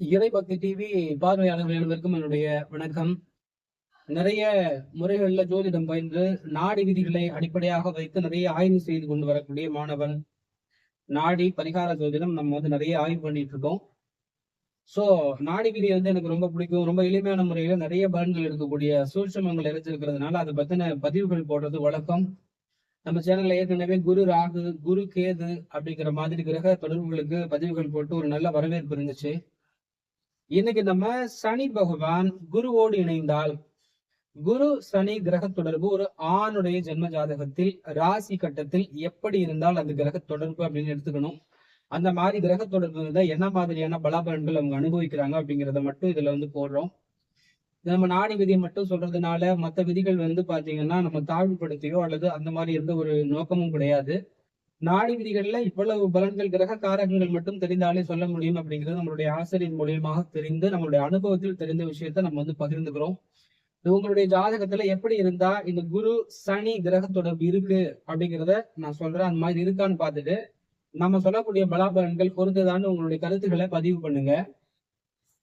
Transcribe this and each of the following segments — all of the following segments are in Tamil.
இறைபக்தி டிவி பார்வையாளர்கள் அனைவருக்கும் என்னுடைய வணக்கம். நிறைய முறைகள்ல ஜோதிடம் பயின்று நாடி விதிகளை அடிப்படையாக வைத்து நிறைய ஆய்வு செய்து கொண்டு வரக்கூடிய மாணவன். நாடி பரிகார ஜோதிடம் நம்ம வந்து நிறைய ஆய்வு பண்ணிட்டு இருக்கோம். சோ நாடி விதி வந்து எனக்கு ரொம்ப பிடிக்கும். ரொம்ப எளிமையான முறையில நிறைய பலன்கள் இருக்கக்கூடிய சூழ்ச்சமங்கள் இருக்கிறதுனால அதை பத்தின பதிவுகள் போடுறது வழக்கம். நம்ம சேனல்ல ஏற்கனவே குரு ராகு குரு கேது அப்படிங்கிற மாதிரி கிரக தொடர்புகளுக்கு பதிவுகள் போட்டு ஒரு நல்ல வரவேற்பு இருந்துச்சு. இன்னைக்கு நம்ம சனி பகவான் குருவோடு இணைந்தால் குரு சனி கிரக தொடர்பு ஒரு ஆணுடைய ஜென்ம ஜாதகத்தில் ராசி கட்டத்தில் எப்படி இருந்தால் அந்த கிரக தொடர்பு அப்படின்னு எடுத்துக்கணும். அந்த மாதிரி கிரக தொடர்பு இருந்தா என்ன மாதிரியான பலாபலன்கள் அவங்க அனுபவிக்கிறாங்க அப்படிங்கிறத மட்டும் இதுல வந்து போடுறோம். நம்ம நாடி விதியை மட்டும் சொல்றதுனால மற்ற விதிகள் வந்து பாத்தீங்கன்னா நம்ம தாழ்வுபடுத்தியோ அல்லது அந்த மாதிரி எந்த ஒரு நோக்கமும் கிடையாது. நாடி விதிகள்ல இவ்வளவு பலன்கள் கிரக காரகங்கள் மட்டும் தெரிந்தாலே சொல்ல முடியும் அப்படிங்கிறது நம்மளுடைய ஆசிரியர் மூலியமாக தெரிந்து நம்மளுடைய அனுபவத்தில் தெரிந்த விஷயத்த நம்ம வந்து பகிர்ந்துக்கிறோம். உங்களுடைய ஜாதகத்துல எப்படி இருந்தா இந்த குரு சனி கிரக தொடர்பு இருக்கு அப்படிங்கிறத நான் சொல்றேன். அந்த மாதிரி இருக்கான்னு பார்த்துட்டு நம்ம சொல்லக்கூடிய பலாபலன்கள் பொறுத்துதான்னு உங்களுடைய கருத்துக்களை பதிவு பண்ணுங்க.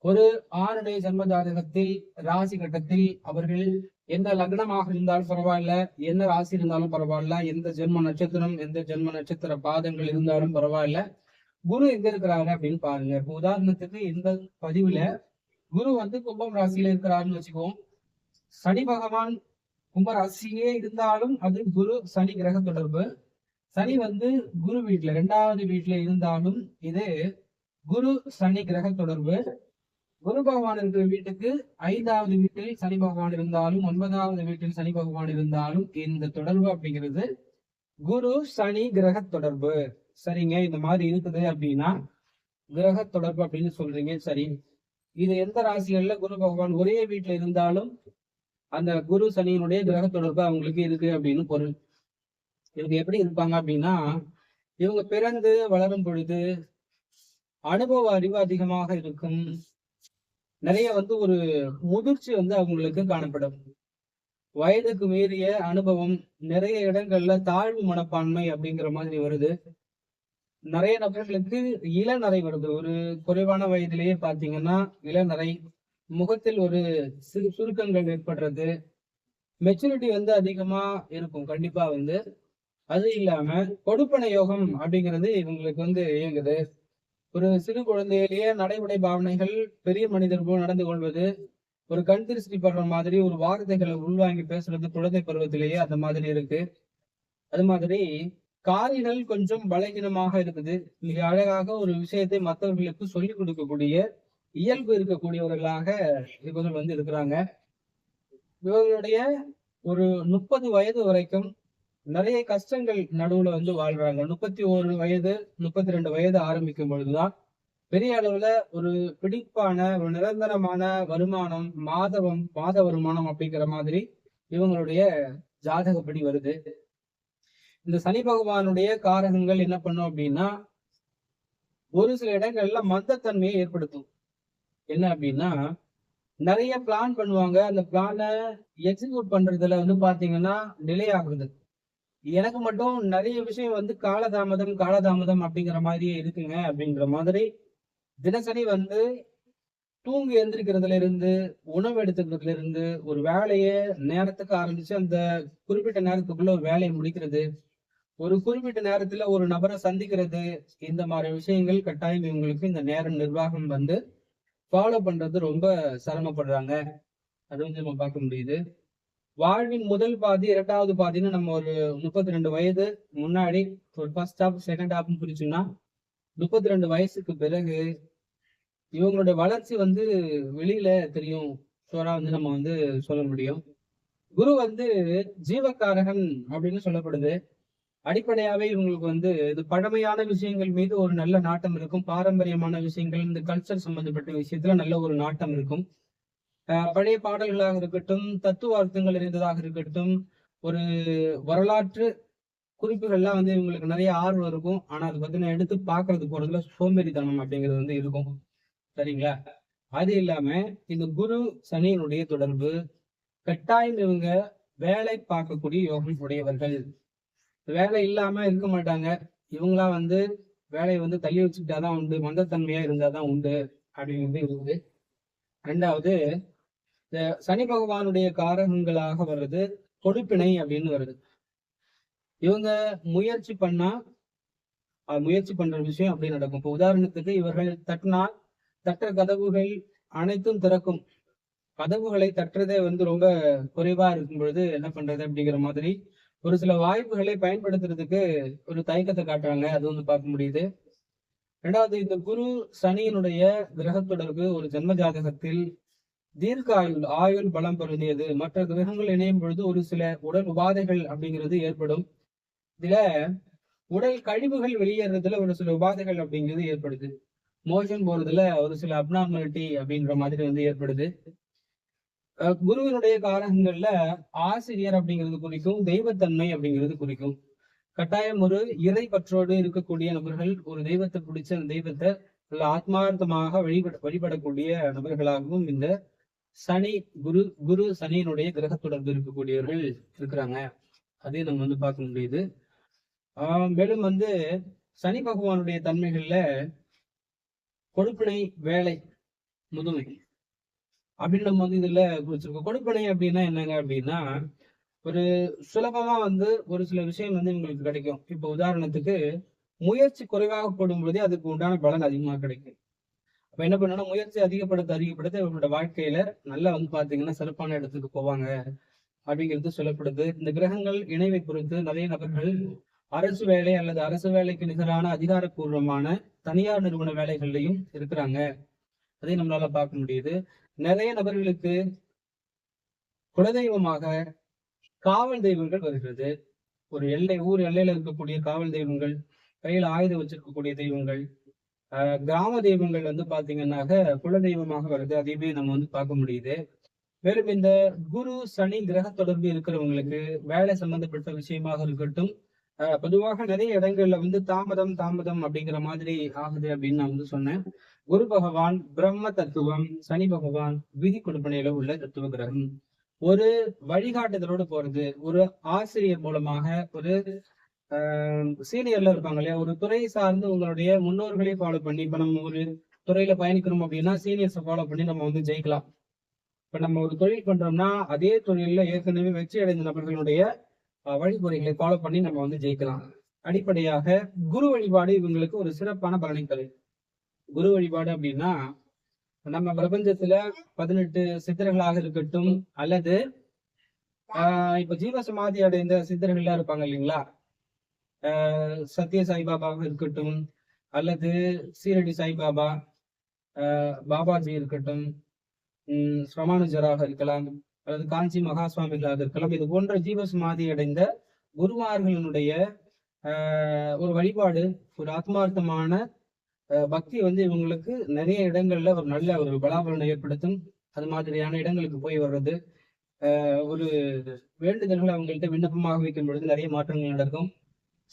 ஒரு ஆணுடைய ஜென்ம ஜாதகத்தில் ராசி கட்டத்தில் அவர்கள் எந்த லக்னமாக இருந்தாலும் பரவாயில்ல என்ன ராசி இருந்தாலும் பரவாயில்ல எந்த ஜென்ம நட்சத்திரம் எந்த ஜென்ம நட்சத்திர பாதங்கள் இருந்தாலும் பரவாயில்ல. குரு எங்க இருக்கிறாரு அப்படின்னு பாருங்க. இப்போ உதாரணத்துக்கு இந்த பதிவுல குரு வந்து கும்பம் ராசியில இருக்கிறாருன்னு வச்சுக்குவோம் சனி பகவான் கும்ப ராசியே இருந்தாலும் அது குரு சனி கிரக தொடர்பு. சனி வந்து குரு வீட்டுல ரெண்டாவது வீட்டுல இருந்தாலும் இது குரு சனி கிரக தொடர்பு. குரு பகவான் இருக்கிற வீட்டுக்கு ஐந்தாவது வீட்டில் சனி பகவான் இருந்தாலும் ஒன்பதாவது வீட்டில் சனி பகவான் இருந்தாலும் இந்த தொடர்பு அப்படிங்கிறது குரு சனி கிரக தொடர்பு. சரிங்க இந்த மாதிரி இருக்குது அப்படின்னா கிரக தொடர்பு அப்படின்னு சொல்றீங்க சரி. இது எந்த ராசிகள்ல குரு பகவான் ஒரே வீட்டுல இருந்தாலும் அந்த குரு சனியினுடைய கிரக தொடர்பு அவங்களுக்கு இருக்கு அப்படின்னு பொருள். இவங்க எப்படி இருப்பாங்க அப்படின்னா இவங்க பிறந்து வளரும் பொழுது அனுபவ அறிவு அதிகமாக இருக்கும். நிறைய வந்து ஒரு முதிர்ச்சி வந்து அவங்களுக்கு காணப்படும். வயதுக்கு மீறிய அனுபவம் நிறைய இடங்கள்ல தாழ்வு மனப்பான்மை அப்படிங்கிற மாதிரி வருது. நிறைய நபர்களுக்கு இளநரை வருது. ஒரு குறைவான வயதிலேயே பாத்தீங்கன்னா இளநரை முகத்தில் ஒரு சிறு சுருக்கங்கள் ஏற்படுறது. மெச்சூரிட்டி வந்து அதிகமா இருக்கும் கண்டிப்பா வந்து. அது இல்லாம கொடுப்பன யோகம் அப்படிங்கிறது இவங்களுக்கு வந்து இயங்குது. ஒரு சிறு குழந்தையிலேயே நடைமுறை பாவனைகள் பெரிய மனிதர் போல் நடந்து கொள்வது ஒரு கண் திருஷ்டி படுற மாதிரி ஒரு வார்த்தைகளை உள்வாங்கி பேசுறது குழந்தை பருவத்திலேயே அந்த மாதிரி இருக்கு. அது மாதிரி காரினல் கொஞ்சம் பலகீனமாக இருக்குது. மிக அழகாக ஒரு விஷயத்தை மற்றவர்களுக்கு சொல்லிக் கொடுக்கக்கூடிய இயல்பு இருக்கக்கூடியவர்களாக இவர்கள் வந்து இருக்கிறாங்க. இவர்களுடைய ஒரு முப்பது வயது வரைக்கும் நிறைய கஷ்டங்கள் நடுவுல வந்து வாழ்றாங்க. முப்பத்தி ஒரு வயது முப்பத்தி ரெண்டு வயது ஆரம்பிக்கும் பொழுதுதான் பெரிய அளவுல ஒரு பிடிப்பான ஒரு நிரந்தரமான வருமானம் மாதவம் மாத வருமானம் அப்படிங்கிற மாதிரி இவங்களுடைய ஜாதகப்படி வருது. இந்த சனி பகவானுடைய காரகங்கள் என்ன பண்ணும் அப்படின்னா ஒரு சில இடங்கள்ல மந்தத்தன்மையை ஏற்படுத்தும். என்ன அப்படின்னா நிறைய பிளான் பண்ணுவாங்க. அந்த பிளானை எக்ஸிக்யூட் பண்றதுல வந்து பாத்தீங்கன்னா டிலே ஆகுது. எனக்கு மட்டும் நிறைய விஷயம் வந்து காலதாமதம் காலதாமதம் அப்படிங்கிற மாதிரியே இருக்குங்க அப்படிங்கிற மாதிரி தினசரி வந்து தூங்கி எந்திரிக்கிறதுல இருந்து உணவு எடுத்துக்கிறதுல இருந்து ஒரு வேலையை நேரத்துக்கு ஆரம்பிச்சு அந்த குறிப்பிட்ட நேரத்துக்குள்ள ஒரு வேலையை முடிக்கிறது ஒரு குறிப்பிட்ட நேரத்துல ஒரு நபரை சந்திக்கிறது இந்த மாதிரி விஷயங்கள் கட்டாயம் இவங்களுக்கு இந்த நேரம் நிர்வாகம் வந்து ஃபாலோ பண்றது ரொம்ப சிரமப்படுறாங்க. அது வந்து நம்ம பார்க்க முடியுது. வாழ்வின் முதல் பாதி இரண்டாவது பாதின்னு நம்ம ஒரு முப்பத்தி ரெண்டு வயது முன்னாடி ஒரு ஃபர்ஸ்ட் ஹாஃப் செகண்ட் ஹாஃப்னு பிரிச்சோம்னா முப்பத்தி ரெண்டு வயசுக்கு பிறகு இவங்களுடைய வளர்ச்சி வந்து வெளியில தெரியும். ஷோரா வந்து நம்ம வந்து சொல்ல முடியும். குரு வந்து ஜீவக்காரகன் அப்படின்னு சொல்லப்படுது. அடிப்படையாவே இவங்களுக்கு வந்து இது பழமையான விஷயங்கள் மீது ஒரு நல்ல நாட்டம் இருக்கும். பாரம்பரியமான விஷயங்கள் இந்த கல்ச்சர் சம்பந்தப்பட்ட விஷயத்துல நல்ல ஒரு நாட்டம் இருக்கும். பழைய பாடல்களாக இருக்கட்டும் தத்துவ அர்த்தங்கள் இருந்ததாக இருக்கட்டும் ஒரு வரலாற்று குறிப்புகள்லாம் வந்து இவங்களுக்கு நிறைய ஆர்வம் இருக்கும். ஆனா அது பார்த்தீங்கன்னா எடுத்து பாக்குறது போறதுல சோம்பேறித்தனம் அப்படிங்கிறது வந்து இருக்கும். சரிங்களா? அது இல்லாம இந்த குரு சனியினுடைய தொடர்பு கட்டாயம் இவங்க வேலை பார்க்கக்கூடிய யோகம் உடையவர்கள். வேலை இல்லாம இருக்க மாட்டாங்க. இவங்களா வந்து வேலையை வந்து தள்ளி வச்சுக்கிட்டாதான் உண்டு மந்தத்தன்மையா இருந்தாதான் உண்டு அப்படிங்கிறது இருக்குது. ரெண்டாவது இந்த சனி பகவானுடைய காரகங்களாக வர்றது கொடுப்பினை அப்படின்னு வருது. இவங்க முயற்சி பண்ணா முயற்சி பண்ற விஷயம் அப்படி நடக்கும். இப்போ உதாரணத்துக்கு இவர்கள் தட்டினா தட்டுற கதவுகள் அனைத்தும் திறக்கும். கதவுகளை தட்டுறதே வந்து ரொம்ப குறைவா இருக்கும் பொழுது என்ன பண்றது அப்படிங்கிற மாதிரி ஒரு சில வாய்ப்புகளை பயன்படுத்துறதுக்கு ஒரு தயக்கத்தை காட்டுறாங்க. அது வந்து பார்க்க முடியுது. ரெண்டாவது இந்த குரு சனியினுடைய கிரக தொடர்பு ஒரு ஜென்ம ஜாதகத்தில் தீர்க்க ஆயுள் ஆயுள் பலம் பொருந்தியது மற்ற கிரகங்கள் இணையும் பொழுது ஒரு சில உடல் உபாதைகள் அப்படிங்கிறது ஏற்படும். இதுல உடல் கழிவுகள் வெளியேறதுல ஒரு சில உபாதைகள் அப்படிங்கிறது ஏற்படுது. மோஷன் போறதுல ஒரு சில அப்னார்மாலிட்டி அப்படின்ற மாதிரி வந்து ஏற்படுது. குருவினுடைய காரகங்கள்ல ஆசிரியர் அப்படிங்கிறது குறிக்கும் தெய்வத்தன்மை அப்படிங்கிறது குறிக்கும். கட்டாயம் ஒரு இறை பற்றோடு இருக்கக்கூடிய நபர்கள் ஒரு தெய்வத்தை பிடிச்ச அந்த தெய்வத்தை நல்ல ஆத்மார்த்தமாக வழிபட வழிபடக்கூடிய நபர்களாகவும் இந்த சனி குரு குரு சனியினுடைய கிரக தொடர்பு இருக்கக்கூடியவர்கள் இருக்கிறாங்க. அதையும் நம்ம வந்து பார்க்க முடியுது. ஆஹ் மேலும் வந்து சனி பகவானுடைய தன்மைகள்ல கொடுப்பினை வேலை முதுமை அப்படின்னு நம்ம வந்து இதுல குறிச்சிருக்கோம். கொடுப்பனை அப்படின்னா என்னங்க அப்படின்னா ஒரு சுலபமா வந்து ஒரு சில விஷயம் வந்து உங்களுக்கு கிடைக்கும். இப்போ உதாரணத்துக்கு முயற்சி குறைவாக போடும் பொழுதே அதுக்கு உண்டான பலன் அதிகமாக கிடைக்கும். அப்ப என்ன பண்ணணும் முயற்சி அதிகப்படுத்த அதிகப்படுத்த இவங்களோட வாழ்க்கையில நல்லா வந்து பாத்தீங்கன்னா சிறப்பான இடத்துக்கு போவாங்க அப்படிங்கிறது சொல்லப்படுது. இந்த கிரகங்கள் இணைவை பொறுத்து நிறைய நபர்கள் அரசு வேலை அல்லது அரசு வேலைக்கு நிகரான அதிகாரப்பூர்வமான தனியார் நிறுவன வேலைகள்லையும் இருக்கிறாங்க. அதையும் நம்மளால பார்க்க முடியுது. நிறைய நபர்களுக்கு குலதெய்வமாக காவல் தெய்வங்கள் வருகிறது. ஒரு எல்லை ஊர் எல்லையில இருக்கக்கூடிய காவல் தெய்வங்கள் கையில் ஆயுதம் வச்சிருக்கக்கூடிய தெய்வங்கள் கிராம தெய்வங்கள் வந்து பாத்தீங்கன்னாக்க குல தெய்வமாக வருது. அதையுமே நம்ம வந்து பார்க்க முடியுது. மேலும் இந்த குரு சனி கிரக தொடர்பு இருக்கிறவங்களுக்கு வேலை சம்பந்தப்பட்ட விஷயமாக இருக்கட்டும் ஆஹ் பொதுவாக நிறைய இடங்கள்ல வந்து தாமதம் தாமதம் அப்படிங்கிற மாதிரி ஆகுது அப்படின்னு நான் வந்து சொன்னேன். குரு பகவான் பிரம்ம தத்துவம் சனி பகவான் விதி கொடுப்பனையில உள்ள தத்துவ கிரகம். ஒரு வழிகாட்டுதலோடு போறது ஒரு ஆசிரியர் மூலமாக ஒரு சீனியர்ல இருப்பாங்க இல்லையா? ஒரு துறை சார்ந்து உங்களுடைய முன்னோர்களே ஃபாலோ பண்ணி இப்ப நம்ம ஒரு துறையில பயணிக்கிறோம் அப்படின்னா சீனியர்ஸை ஃபாலோ பண்ணி நம்ம வந்து ஜெயிக்கலாம். இப்ப நம்ம ஒரு தொழில் பண்றோம்னா அதே தொழில்ல ஏற்கனவே வெற்றி அடைந்த நபர்களுடைய வழிமுறைகளை ஃபாலோ பண்ணி நம்ம வந்து ஜெயிக்கலாம். அடிப்படையாக குரு வழிபாடு இவங்களுக்கு ஒரு சிறப்பான பலனை தரும் குரு வழிபாடு அப்படின்னா நம்ம பிரபஞ்சத்துல பதினெட்டு சித்தர்களாக இருக்கட்டும் அல்லது ஆஹ் இப்ப ஜீவசமாதி அடைந்த சித்தர்கள்லாம் இருப்பாங்க இல்லைங்களா? சத்ய சாய்பாபாவாக இருக்கட்டும் அல்லது சீரடி சாய்பாபா பாபாஜி இருக்கட்டும் ஸ்ரமானுஜராக இருக்கலாம் அல்லது காஞ்சி மகா சுவாமிகளாக இருக்கலாம். இது போன்ற ஜீவசமாதி அடைந்த குருமார்களினுடைய ஒரு வழிபாடு ஒரு ஆத்மார்த்தமான பக்தி வந்து இவங்களுக்கு நிறைய இடங்கள்ல ஒரு நல்ல ஒரு பலாபலனை ஏற்படுத்தும். அது மாதிரியான இடங்களுக்கு போய் வர்றது ஒரு வேண்டுதல்களை அவங்கள்ட்ட விண்ணப்பமாக வைக்கும் பொழுது நிறைய மாற்றங்கள் நடக்கும்.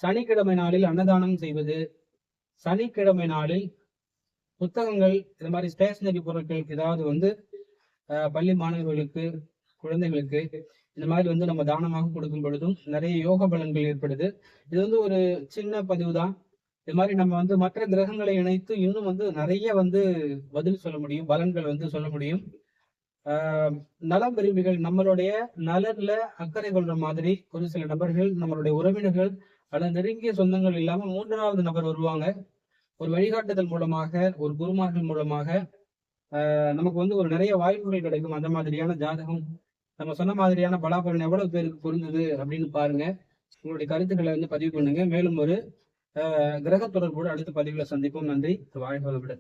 சனிக்கிழமை நாளில் அன்னதானம் செய்வது சனிக்கிழமை நாளில் புத்தகங்கள் இது மாதிரி ஸ்டேஷனரி பொருட்கள் ஏதாவது வந்து பள்ளி மாணவர்களுக்கு குழந்தைகளுக்கு இந்த மாதிரி வந்து நம்ம தானமாக கொடுக்கும் பொழுதும் நிறைய யோக பலன்கள் ஏற்படுது. இது வந்து ஒரு சின்ன பதிவு தான். இது மாதிரி நம்ம வந்து மற்ற கிரகங்களை இணைத்து இன்னும் வந்து நிறைய வந்து பதில் சொல்ல முடியும் பலன்கள் வந்து சொல்ல முடியும். ஆஹ் நலம் விரும்பிகள் நம்மளுடைய நலன்ல அக்கறை கொள்ற மாதிரி ஒரு சில நபர்கள் நம்மளுடைய உறவினர்கள் அல்லது நெருங்கிய சொந்தங்கள் இல்லாம மூன்றாவது நபர் வருவாங்க. ஒரு வழிகாட்டுதல் மூலமாக ஒரு குருமார்கள் மூலமாக நமக்கு வந்து ஒரு நிறைய வாய்ப்புகள் கிடைக்கும். அந்த மாதிரியான ஜாதகம் நம்ம சொன்ன மாதிரியான பலாபலன் எவ்வளவு பேருக்கு பொருந்தது அப்படின்னு பாருங்க. உங்களுடைய கருத்துக்களை வந்து பதிவு பண்ணுங்க. மேலும் ஒரு கிரக தொடர்போடு அடுத்த பதிவுல சந்திப்போம். நன்றி. வாழ்க வளமுடன்.